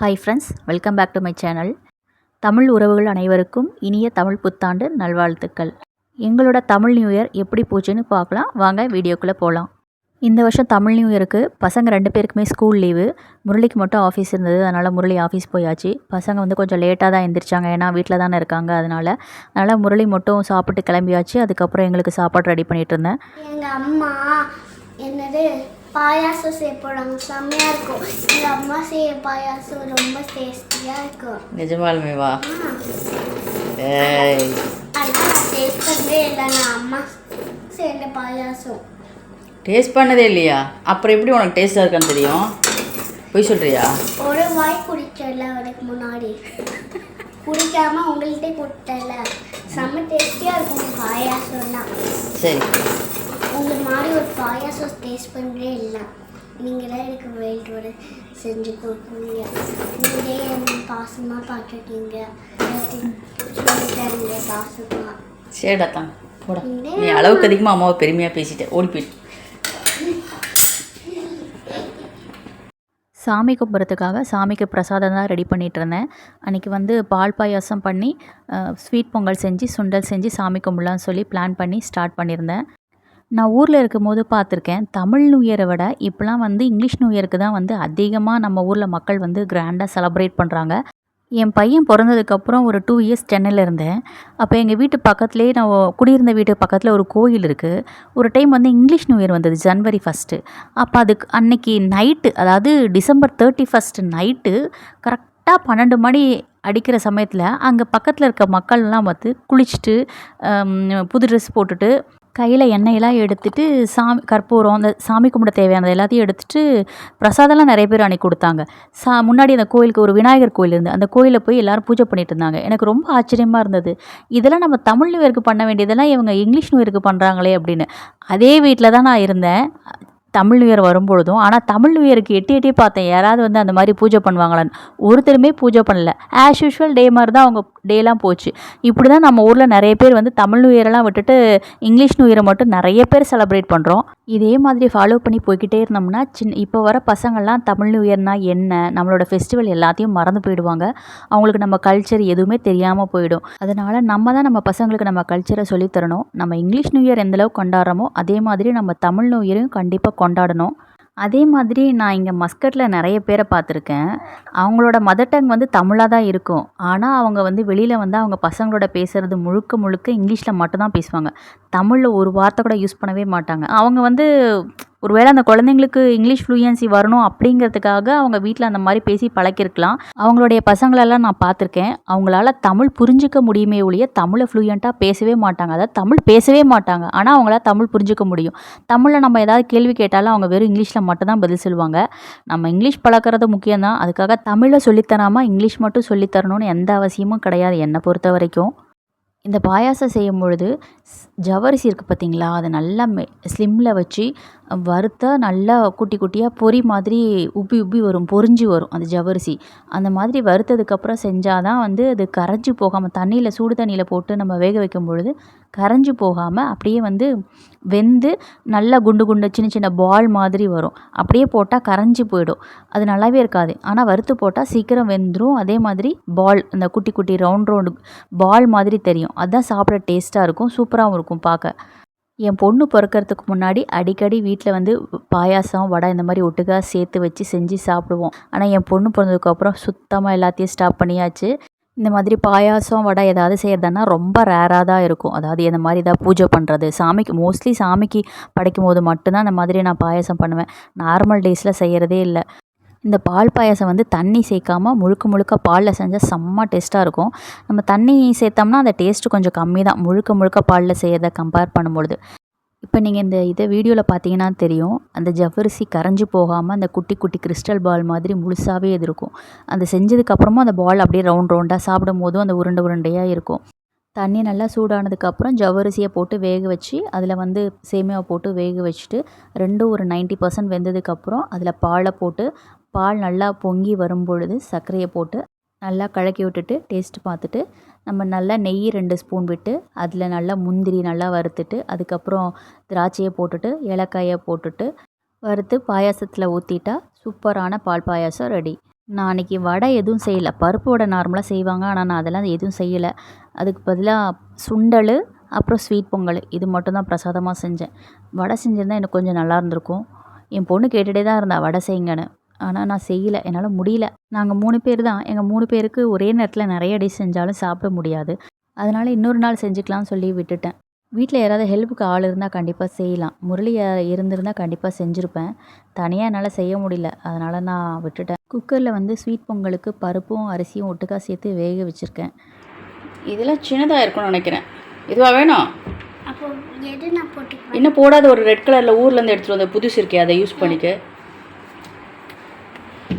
Hi friends welcome back to my channel Tamil உறவுகள் அனைவருக்கும் இனிய தமிழ் புத்தாண்டு நல்வாழ்த்துக்கள். எங்களோட தமிழ் நியூ இயர் எப்படி போச்சுன்னு பார்க்கலாம். வாங்க வீடியோக்குள்ளே போகலாம் இந்த வருஷம் தமிழ் நியூ இயருக்கு பசங்க ரெண்டு பேருக்குமே ஸ்கூல் லீவு. முரளிக்கு மட்டும் ஆஃபீஸ் இருந்தது அதனால் முரளி ஆஃபீஸ் போயாச்சு. பசங்க வந்து கொஞ்சம் லேட்டாக தான் எந்திரிச்சாங்க ஏன்னா வீட்டில் தானே இருக்காங்க அதனால். அதனால் முரளி மட்டும் சாப்பிட்டு கிளம்பியாச்சு. அதுக்கப்புறம் எங்களுக்கு சாப்பாடு ரெடி பண்ணிகிட்டு இருந்தேன். எங்கள் அம்மா என்னது? பாயாசம் செய்ய போகிறாங்க செம்மையாக இருக்கும். எங்கள் அம்மா செய்ய பாயாசம் ரொம்ப டேஸ்டியாக இருக்கும். நிஜமாலுமே வா ஏய். ஆனால் நான் டேஸ்ட் பண்ணவே இல்லை. நான் அம்மா செய்த பாயாசம். டேஸ்ட் பண்ணதே இல்லையா? அப்புறம் எப்படி உனக்கு டேஸ்ட்டாக இருக்கான்னு தெரியும்? போய் சொல்கிறியா ஒரு வாய் குடிச்சல அதுக்கு முன்னாடி. குடிக்காம உங்கள்கிட்ட கொடுத்தல செம்ம டேஸ்டியாக இருக்கும் பாயாசம்லாம் சரி. உங்கள் மாதிரி ஒரு பாயாசம் டேஸ்ட் பண்ணவே இல்லை. நீங்களே எனக்கு வெயிட் வர செஞ்சு கொடுக்குறீங்க நீங்களே என்ன பாசமாக பார்த்துருக்கீங்க சொல்லித்தரீங்க பாசமாக சரிடா தான் போடா. நீ அளவுக்கு அதிகமாக அம்மாவை பெருமையாக பேசிட்டேன் ஓடி போயிட்டு சாமி கும்பிட்றதுக்காக சாமிக்கு பிரசாதம் தான் ரெடி பண்ணிகிட்டு இருந்தேன். அன்றைக்கி வந்து பால் பாயாசம் பண்ணி ஸ்வீட் பொங்கல் செஞ்சு சுண்டல் செஞ்சு சாமி கும்பிடலான்னு சொல்லி பிளான் பண்ணி ஸ்டார்ட் பண்ணியிருந்தேன். நான் ஊரில் இருக்கும்போது பார்த்துருக்கேன். தமிழ் நியூ இயரை விட இப்போலாம் வந்து இங்கிலீஷ் நியூ இயருக்கு தான் வந்து அதிகமாக நம்ம ஊரில் மக்கள் வந்து கிராண்டாக செலப்ரேட் பண்ணுறாங்க என் பையன் பிறந்ததுக்கப்புறம் ஒரு டூ இயர்ஸ் சென்னையில் இருந்தேன். அப்போ எங்கள் வீட்டு பக்கத்துலேயே நான் குடியிருந்த வீட்டு பக்கத்தில் ஒரு கோயில் இருக்குது ஒரு டைம் வந்து இங்கிலீஷ் நியூ இயர் வந்தது ஜனவரி ஃபஸ்ட்டு அப்போ அதுக்கு அன்னைக்கு நைட்டு அதாவது டிசம்பர் தேர்ட்டி ஃபஸ்ட்டு நைட்டு கரெக்டாக பன்னெண்டு மணி அடிக்கிற சமயத்தில் அங்கே பக்கத்தில் இருக்க மக்கள்லாம் வந்து குளிச்சுட்டு புது ட்ரெஸ் போட்டுட்டு கையில் எண்ணெயெல்லாம் எடுத்துகிட்டு சாமி கற்பூரம் அந்த சாமி கும்பிட தேவையானது எல்லாத்தையும் எடுத்துகிட்டு பிரசாதம்லாம் நிறைய பேர் அன்றைக்கி கொடுத்தாங்க. சா முன்னாடி அந்த கோயிலுக்கு ஒரு விநாயகர் கோயில் இருந்து அந்த கோயிலில் போய் எல்லோரும் பூஜை பண்ணிட்டு இருந்தாங்க. எனக்கு ரொம்ப ஆச்சரியமாக இருந்தது. இதெல்லாம் நம்ம தமிழ் நியூ இயருக்கு பண்ண வேண்டியதெல்லாம் இவங்க இங்கிலீஷ் நியூ இயருக்கு பண்ணுறாங்களே அப்படின்னு. அதே வீட்டில் தான் நான் இருந்தேன். தமிழ் நியூ இயர் வரும்பொழுதும் ஆனால் தமிழ் நியூ இயருக்கு எட்டி எட்டி பார்த்தேன். யாராவது வந்து அந்த மாதிரி பூஜை பண்ணுவாங்களான்னு. ஒருத்தருமே பூஜை பண்ணல. ஆஸ் யூஷுவல் டே மாதிரி தான் அவங்க டேலாம் போச்சு. இப்படி தான் நம்ம ஊரில் நிறைய பேர் வந்து தமிழ் நியூ இயரெல்லாம் விட்டுட்டு இங்கிலீஷ் நியூ இயரை மட்டும் நிறைய பேர் செலிப்ரேட் பண்ணுறோம் இதே மாதிரி ஃபாலோ பண்ணி போய்கிட்டே இருந்தோம்னா சின்ன இப்போ வர பசங்கள்லாம் தமிழ் நியூயர்னால் என்ன நம்மளோட ஃபெஸ்டிவல் எல்லாத்தையும் மறந்து போயிடுவாங்க. அவங்களுக்கு நம்ம கல்ச்சர் எதுவுமே தெரியாமல் போயிடும். அதனால் நம்ம தான் நம்ம பசங்களுக்கு நம்ம கல்ச்சரை சொல்லித்தரணும் நம்ம இங்கிலீஷ் நியூ இயர் எந்தளவுக்கு கொண்டாடுறோமோ அதே மாதிரி நம்ம தமிழ் நியூ இயரையும் கண்டிப்பாக கொண்டாடணும். அதே மாதிரி நான் இங்கே மஸ்கட்டில் நிறைய பேரை பார்த்துருக்கேன். அவங்களோட மதர் டங் வந்து தமிழாக தான் இருக்கும். ஆனால் அவங்க வந்து வெளியில் வந்து அவங்க பசங்களோட பேசுகிறது முழுக்க முழுக்க இங்கிலீஷில் மட்டும்தான் பேசுவாங்க. தமிழில் ஒரு வார்த்தை கூட யூஸ் பண்ணவே மாட்டாங்க. அவங்க வந்து ஒருவேளை அந்த குழந்தைங்களுக்கு இங்கிலீஷ் ஃப்ளூயன்சி வரணும் அப்படிங்கிறதுக்காக அவங்க வீட்டில் அந்த மாதிரி பேசி பழக்கிருக்கலாம். அவங்களுடைய பசங்களெல்லாம் நான் பார்த்துருக்கேன். அவங்களால தமிழ் புரிஞ்சிக்க முடியுமே ஒழிய தமிழை ஃப்ளூயண்ட்டாக பேசவே மாட்டாங்க. அதாவது தமிழ் பேசவே மாட்டாங்க. ஆனால் அவங்களால தமிழ் புரிஞ்சிக்க முடியும். தமிழில் நம்ம ஏதாவது கேள்வி கேட்டாலும் அவங்க வெறும் இங்கிலீஷில் மட்டும் தான் பதில் சொல்லுவாங்க. நம்ம இங்கிலீஷ் பழக்கிறது முக்கியம் தான் அதுக்காக தமிழை சொல்லித்தராமல் இங்கிலீஷ் மட்டும் சொல்லித்தரணும்னு எந்த அவசியமும் கிடையாது என்னை பொறுத்த வரைக்கும். இந்த பாயாசம் செய்யும் பொழுது ஜவரிசி இருக்குது பார்த்தீங்களா அதை நல்லா மெ ஸ்லிம்மில் வச்சு வறுத்தா நல்லா குட்டி குட்டியாக பொரி மாதிரி உப்பி உப்பி வரும் பொரிஞ்சு வரும் அந்த ஜவ்வரிசி. அந்த மாதிரி வறுத்ததுக்கப்புறம் செஞ்சால் தான் வந்து அது கரைஞ்சி போகாமல் தண்ணியில் சூடு தண்ணியில் போட்டு நம்ம வேக வைக்கும் பொழுது கரைஞ்சி போகாமல் அப்படியே வந்து வெந்து நல்லா குண்டு குண்டு சின்ன சின்ன பால் மாதிரி வரும். அப்படியே போட்டால் கரைஞ்சி போயிடும். அது நல்லாவே இருக்காது. ஆனால் வறுத்து போட்டால் சீக்கிரம் வெந்துடும் அதே மாதிரி பால் அந்த குட்டி குட்டி ரவுண்ட் ரவுண்டு பால் மாதிரி தெரியும். அதுதான் சாப்பிட டேஸ்ட்டாக இருக்கும். சூப்பராகவும் இருக்கும் பார்க்க. என் பொண்ணு பிறக்கறதுக்கு முன்னாடி அடிக்கடி வீட்டில் வந்து பாயாசம் வடை இந்த மாதிரி ஒட்டுக்காக சேர்த்து வச்சு செஞ்சு சாப்பிடுவோம். ஆனால் என் பொண்ணு பிறந்ததுக்கப்புறம் சுத்தமாக எல்லாத்தையும் ஸ்டாப் பண்ணியாச்சு. இந்த மாதிரி பாயாசம் வடை ஏதாவது செய்கிறதுனா ரொம்ப ரேராக தான் இருக்கும். அதாவது இந்த மாதிரி ஏதாவது பூஜை பண்ணுறது சாமிக்கு மோஸ்ட்லி சாமிக்கு படைக்கும் போது மட்டும்தான் இந்த மாதிரி நான் பாயாசம் பண்ணுவேன். நார்மல் டேஸில் செய்கிறதே இல்லை. இந்த பால் பாயாசம் வந்து தண்ணி சேர்க்காமல் முழுக்க முழுக்க பாலில் செஞ்சால் செம்ம டேஸ்ட்டாக இருக்கும். நம்ம தண்ணி சேர்த்தோம்னா அந்த டேஸ்ட்டு கொஞ்சம் கம்மி தான். முழுக்க முழுக்க பாலில் செய்கிறத கம்பேர் பண்ணும்பொழுது. இப்போ நீங்கள் இந்த இதை வீடியோவில் பார்த்தீங்கன்னா தெரியும். அந்த ஜவ்வரிசி கரைஞ்சி போகாமல் அந்த குட்டி குட்டி கிறிஸ்டல் பால் மாதிரி முழுசாகவே இது இருக்கும் அந்த செஞ்சதுக்கப்புறமும் அந்த பால் அப்படியே ரவுண்ட் ரவுண்டாக சாப்பிடும் போதும் அந்த உருண்டை உருண்டையாக இருக்கும். தண்ணி நல்லா சூடானதுக்கப்புறம் ஜவ்வரிசியை போட்டு வேக வச்சு அதில் வந்து சேமியாவை போட்டு வேக வச்சுட்டு ரெண்டும் ஒரு நைன்ட்டி பர்சன்ட் வெந்ததுக்கப்புறம் அதில் பாலை போட்டு பால் நல்லா பொங்கி வரும் பொழுது சர்க்கரையை போட்டு நல்லா கலக்கி விட்டுட்டு டேஸ்ட்டு பார்த்துட்டு நம்ம நல்லா நெய் ரெண்டு ஸ்பூன் விட்டு அதில் நல்லா முந்திரி நல்லா வறுத்துட்டு அதுக்கப்புறம் திராட்சையை போட்டுட்டு ஏலக்காயை போட்டுட்டு வறுத்து பாயாசத்தில் ஊற்றிட்டா சூப்பரான பால் பாயாசம் ரெடி நான் அன்றைக்கி வடை எதுவும் செய்யலை. பருப்பு வடை நார்மலாக செய்வாங்க. ஆனால் நான் அதெல்லாம் எதுவும் செய்யலை. அதுக்கு பதிலாக சுண்டல் அப்புறம் ஸ்வீட் பொங்கல். இது மட்டும்தான் பிரசாதமாக செஞ்சேன். வடை செஞ்சிருந்தால் எனக்கு கொஞ்சம் நல்லா இருந்திருக்கும். என் பொண்ணு கேட்டுகிட்டே தான் இருந்தா வடை செய்யுங்கன்னு ஆனால் நான் செய்யலை. என்னால் முடியல. நாங்கள் மூணு பேர் தான். எங்கள் மூணு பேருக்கு ஒரே நேரத்தில் நிறைய டிஷ் செஞ்சாலும் சாப்பிட முடியாது. அதனால் இன்னொரு நாள் செஞ்சுக்கலாம்னு சொல்லி விட்டுட்டேன். வீட்டில் யாராவது ஹெல்ப்புக்கு ஆள் இருந்தால் கண்டிப்பாக செய்யலாம். முரளி இருந்திருந்தால் கண்டிப்பாக செஞ்சுருப்பேன். தனியாக என்னால் செய்ய முடியல. அதனால் நான் விட்டுட்டேன். குக்கரில் வந்து ஸ்வீட் பொங்கலுக்கு பருப்பும் அரிசியும் ஒட்டுக்கா சேர்த்து வேக வச்சுருக்கேன். இதெல்லாம் சின்னதாக இருக்கும்னு நினைக்கிறேன். இதுவா வேணும்? அப்போ எது நான் போட்டுக்குவேன்? இன்னும் போடாத ஒரு ரெட் கலரில் ஊர்லேருந்து எடுத்துகிட்டு வந்த புதுசு இருக்கே அதை யூஸ் பண்ணிக்க.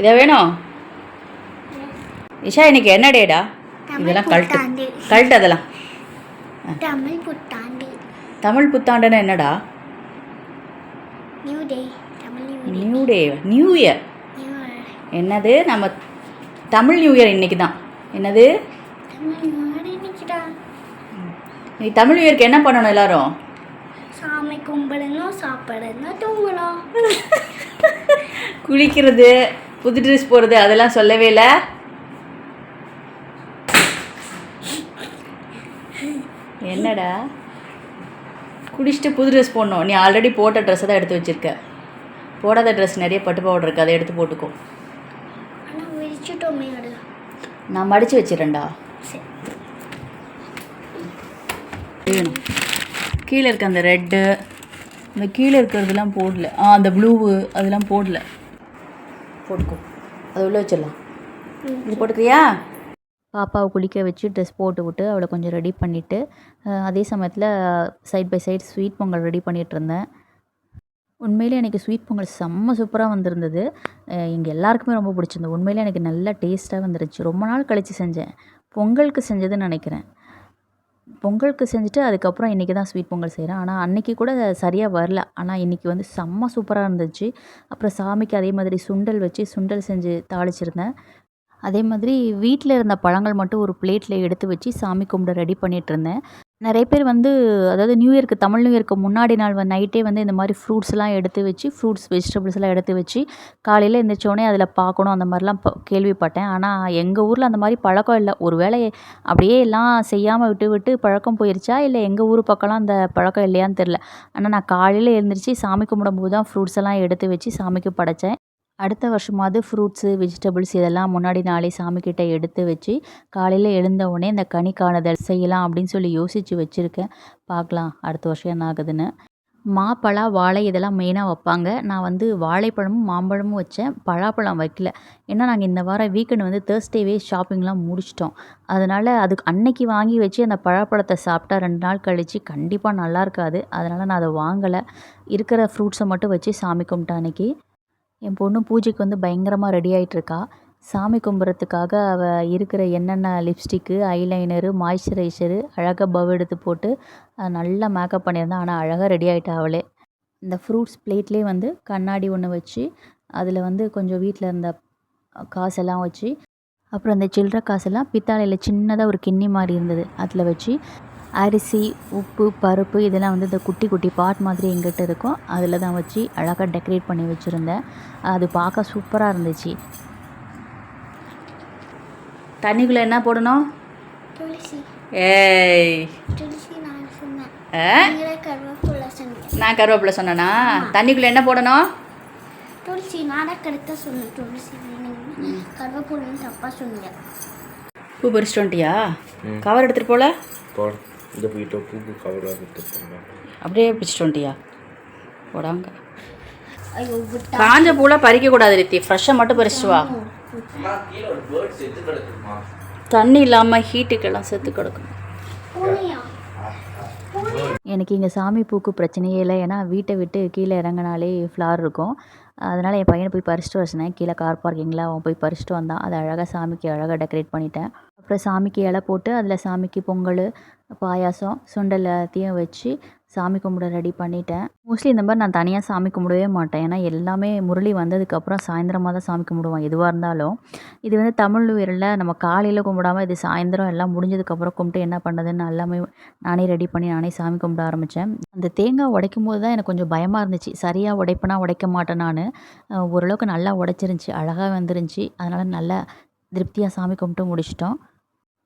இதா வேணும்? இஷா இன்னைக்கு என்ன டேடா இதெல்லாம் கழட்டு கழட்டு அதெல்லாம். தமிழ் புத்தாண்டு. தமிழ் புத்தாண்டுன்னா என்னடா? New day new day new year என்னது? நம்ம தமிழ் நியூ இயர் இன்னைக்கு தான் என்னது நீ தமிழ் நியூ இயர்க்கு என்ன பண்ணணும் எல்லாரும்? சாமி கும்பிடணும் சாப்பிடணும் தூங்கணும். குளிக்கிறது. புது ட்ரெஸ் போடுறது அதெல்லாம் சொல்லவே இல்லை. என்னடா? குளிச்சுட்டு புது ட்ரெஸ் போடணும். நீ ஆல்ரெடி போட்ட ட்ரெஸ்ஸை தான் எடுத்து வச்சிருக்க. போடாத ட்ரெஸ் நிறைய பட்டு பவுடர் இருக்கு அதை எடுத்து போட்டுக்கோ. நான் மடித்து வச்சிடறேன்டா. வேணும். கீழே இருக்க அந்த ரெட்டு இந்த கீழே இருக்கிறதெல்லாம் போடல. ஆ அந்த ப்ளூவு அதெல்லாம் போடல. போட்டுக்கோ. அது உள்ளே வச்சிடலாம். இது போட்டுக்கிறியா? பாப்பாவை குளிக்க வச்சு ட்ரெஸ் போட்டு விட்டு அவளை கொஞ்சம் ரெடி பண்ணிவிட்டு அதே சமயத்தில் side by side sweet pongal ready பண்ணிகிட்டு இருந்தேன். உண்மையிலே எனக்கு ஸ்வீட் பொங்கல் செம்ம சூப்பராக வந்திருந்தது. எங்கள் எல்லாருக்குமே ரொம்ப பிடிச்சிருந்தது. உண்மையிலே எனக்கு நல்ல டேஸ்ட்டாக வந்துருச்சு. ரொம்ப நாள் கழித்து செஞ்சேன். பொங்கலுக்கு செஞ்சதுன்னு நினைக்கிறேன். பொங்கலுக்கு செஞ்சுட்டு அதுக்கப்புறம் இன்றைக்கி தான் ஸ்வீட் பொங்கல் செய்கிறேன் ஆனால் அன்றைக்கி கூட சரியாக வரல. ஆனால் இன்றைக்கி வந்து செம்ம சூப்பராக இருந்துச்சு. அப்புறம் சாமிக்கு அதே மாதிரி சுண்டல் வச்சு சுண்டல் செஞ்சு தாளிச்சிருந்தேன். அதே மாதிரி வீட்டில் இருந்த பழங்கள் மட்டும் ஒரு பிளேட்டில் எடுத்து வச்சு சாமி கும்பிட ரெடி பண்ணிகிட்ருந்தேன் இருந்தேன். நிறைய பேர் வந்து அதாவது நியூ இயர்க்கு தமிழ் நியூ இயர்க்கு முன்னாடி நாள் வந்து நைட்டே வந்து இந்த மாதிரி ஃப்ரூட்ஸ்லாம் எடுத்து வச்சு ஃப்ரூட்ஸ் வெஜிடபிள்ஸ்லாம் எடுத்து வச்சு காலையில் எழுந்திரிச்சோடனே அதில் பார்க்கணும் அந்த மாதிரிலாம் ப- கேள்விப்பட்டேன். ஆனால் எங்கள் ஊரில் அந்த மாதிரி பழக்கம் இல்லை. ஒரு வேளை அப்படியே எல்லாம் செய்யாமல் விட்டு விட்டு பழக்கம் போயிருச்சா? இல்லை எங்கள் ஊர் பக்கம்லாம் அந்த பழக்கம் இல்லையான்னு தெரில ஆனால் நான் காலையில் எழுந்திரிச்சு சாமி கும்பிடும்போது தான் ஃப்ரூட்ஸ் எல்லாம் எடுத்து வச்சு சாமிக்கு படைச்சேன். அடுத்த வருஷமாவது ஃப்ரூட்ஸு வெஜிடபிள்ஸ் இதெல்லாம் முன்னாடி நாளே சாமிக்கிட்ட எடுத்து வச்சு காலையில் எழுந்த உடனே இந்த கனி காணுதல் செய்யலாம் அப்படின்னு சொல்லி யோசித்து வச்சுருக்கேன். பார்க்கலாம் அடுத்த வருஷம் என்ன ஆகுதுன்னு. மாப்பழா வாழை இதெல்லாம் மெயினாக வைப்பாங்க. நான் வந்து வாழைப்பழமும் மாம்பழமும் வச்சேன். பழாப்பழம் வைக்கல. ஏன்னா நாங்கள் இந்த வாரம் வீக்கெண்ட் வந்து தேர்ஸ்டேவே ஷாப்பிங்லாம் முடிச்சிட்டோம். அதனால் அதுக்கு அன்னைக்கு வாங்கி வச்சு அந்த பழாப்பழத்தை சாப்பிட்டா ரெண்டு நாள் கழித்து கண்டிப்பாக நல்லா இருக்காது. அதனால் நான் அதை வாங்கலை. இருக்கிற ஃப்ரூட்ஸை மட்டும் வச்சு சாமி கும்பிட்டேன் அன்னைக்கு. என் பொண்ணு பூஜைக்கு வந்து பயங்கரமாக ரெடி ஆயிட்டிருக்கா. சாமி கும்பிட்றதுக்காக அவள் இருக்கிற என்னென்ன லிப்ஸ்டிக்கு ஐலைனரு மாய்ஸ்சரைசரு அழகாக பவ் எடுத்து போட்டு நல்லா மேக்கப் பண்ணியிருந்தா. ஆனால் அழகாக ரெடி ஆகிட்டா அவளே. இந்த ஃப்ரூட்ஸ் பிளேட்லேயே வந்து கண்ணாடி ஒன்று வச்சு அதில் வந்து கொஞ்சம் வீட்டில் இருந்த காசெல்லாம் வச்சு அப்புறம் அந்த சில்லற காசெல்லாம் பித்தாளையில் சின்னதாக ஒரு கிண்ணி மாதிரி இருந்தது. அதில் வச்சு அரிசி உப்பு பருப்பு இதெல்லாம் வந்து இந்த குட்டி குட்டி பாட் மாதிரி எங்கிட்ட இருக்கும். அதில் தான் வச்சு அழகாக டெக்கரேட் பண்ணி வச்சுருந்தேன். அது பார்க்க சூப்பராக இருந்துச்சு. தண்ணிக்குள்ளே என்ன போடணும்? ஏய். நான் கருவேப்பிலை சொன்னீங்க. நான் கருவேப்பிலை சொன்னேனா? தண்ணிக்குள்ளே என்ன போடணும்? துளசி நானே கரெக்டாக சொன்னேன். துளசி வேணுங்க கருவேப்பிலைன்னு தப்பாக சொன்னீங்க பூ பறிச்சிட்டு வந்துட்டியா? கவர் எடுத்துகிட்டு போல? போட. இந்த போயிட்டு பூக்கு கவராக கொடுத்துருப்பாங்க அப்படியே பிடிச்சிட்டு வந்துட்டியா? போடாங்க காஞ்ச பூலாம் பறிக்கக்கூடாது ரித்தி. ஃப்ரெஷ்ஷாக மட்டும் பறிச்சிட்டு வா. தண்ணி இல்லாமல் ஹீட்டுக்கெல்லாம் செத்து கிடக்கும். பூனையா? எனக்கு இங்கே சாமி பூக்கு பிரச்சனையே இல்லை. ஏன்னா வீட்டை விட்டு கீழே இறங்கினாலே ஃப்ளார் இருக்கும். அதனால் என் பையனை போய் பறிச்சிட்டு வர சொன்னேன். கீழே கார் பார்க்கிங்கில் அவன் போய் பறிச்சிட்டு வந்தான். அதை அழகாக சாமிக்கு அழகாக டெக்கரேட் பண்ணிட்டேன். அப்புறம் சாமிக்கு இலை போட்டு அதில் சாமிக்கு பொங்கல் பாயாசம் சுண்டல் எல்லாத்தையும் வச்சு சாமி கும்பிட ரெடி பண்ணிட்டேன். மோஸ்ட்லி இந்த மாதிரி நான் தனியாக சாமி கும்பிடவே மாட்டேன். ஏன்னா எல்லாமே முரளி வந்ததுக்கப்புறம் சாயந்தரமாக தான் சாமி கும்பிடுவோம் எதுவாக இருந்தாலும். இது வந்து தமிழ் உயிரில் நம்ம காலையில் கும்பிடாம இது சாயந்தரம் எல்லாம் முடிஞ்சதுக்கப்புறம் கும்பிட்டு என்ன பண்ணுறதுன்னு எல்லாமே நானே ரெடி பண்ணி நானே சாமி கும்பிட ஆரம்பித்தேன் அந்த தேங்காய் உடைக்கும் போது தான் எனக்கு கொஞ்சம் பயமாக இருந்துச்சு. சரியாக உடைப்பனா உடைக்க மாட்டேன் நான். ஓரளவுக்கு நல்லா உடைச்சிருந்துச்சி அழகாக வந்துருந்துச்சி. அதனால் நல்லா திருப்தியாக சாமி கும்பிட்டு முடிச்சிட்டோம்.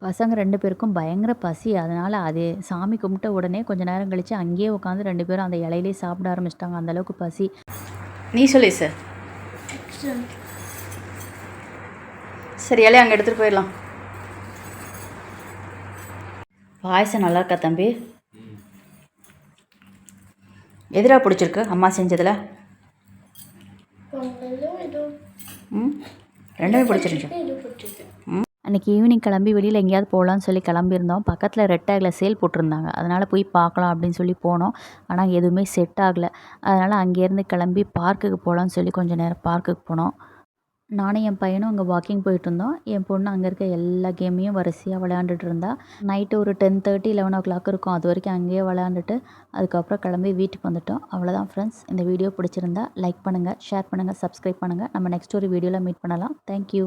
பசங்க ரெண்டு பேருக்கும் பயங்கர பசி. அதனால் அது சாமி கும்பிட்ட உடனே கொஞ்ச நேரம் கழித்து அங்கேயே உட்காந்து ரெண்டு பேரும் அந்த இலையிலே சாப்பிட ஆரம்பிச்சிட்டாங்க. அந்தளவுக்கு பசி. நீ சொல்லு சார் சரி இலையை அங்கே எடுத்துகிட்டு போயிடலாம். பாயசம் நல்லா இருக்கா தம்பி? எதிரா பிடிச்சிருக்கு அம்மா செஞ்சதில்? ம்? ரெண்டுமே பிடிச்சிருந்துச்சு? பிடிச்சிருக்கு அன்றைக்கி ஈவினிங் கிளம்பி வெளியில் எங்கேயாவது போகலான்னு சொல்லி கிளம்பியிருந்தோம். பக்கத்தில் ரெட்டேகில் சேல் போட்டிருந்தாங்க. அதனால் போய் பார்க்கலாம் அப்படின்னு சொல்லி போனோம். ஆனால் எதுவுமே செட் ஆகலை. அதனால் அங்கேருந்து கிளம்பி பார்க்குக்கு போகலான்னு சொல்லி கொஞ்சம் நேரம் பார்க்குக்கு போனோம். நானும் என் பையனும் அங்கே வாக்கிங் போயிட்டு இருந்தோம். என் பொண்ணு அங்கே இருக்க எல்லா கேமையும் வரிசையாக விளையாண்டுட்டு இருந்தா. நைட்டு ஒரு ten thirty eleven o'clock இருக்கும். அது வரைக்கும் அங்கேயே விளையாண்டுட்டு அதுக்கப்புறம் கிளம்பி வீட்டுக்கு வந்துட்டோம். அவ்வளோதான் ஃப்ரெண்ட்ஸ் இந்த வீடியோ பிடிச்சிருந்தா லைக் பண்ணுங்கள் ஷேர் பண்ணுங்கள் சப்ஸ்கிரைப் பண்ணுங்கள் நம்ம நெக்ஸ்ட் ஒரு வீடியோவில் மீட் பண்ணலாம். தேங்க்யூ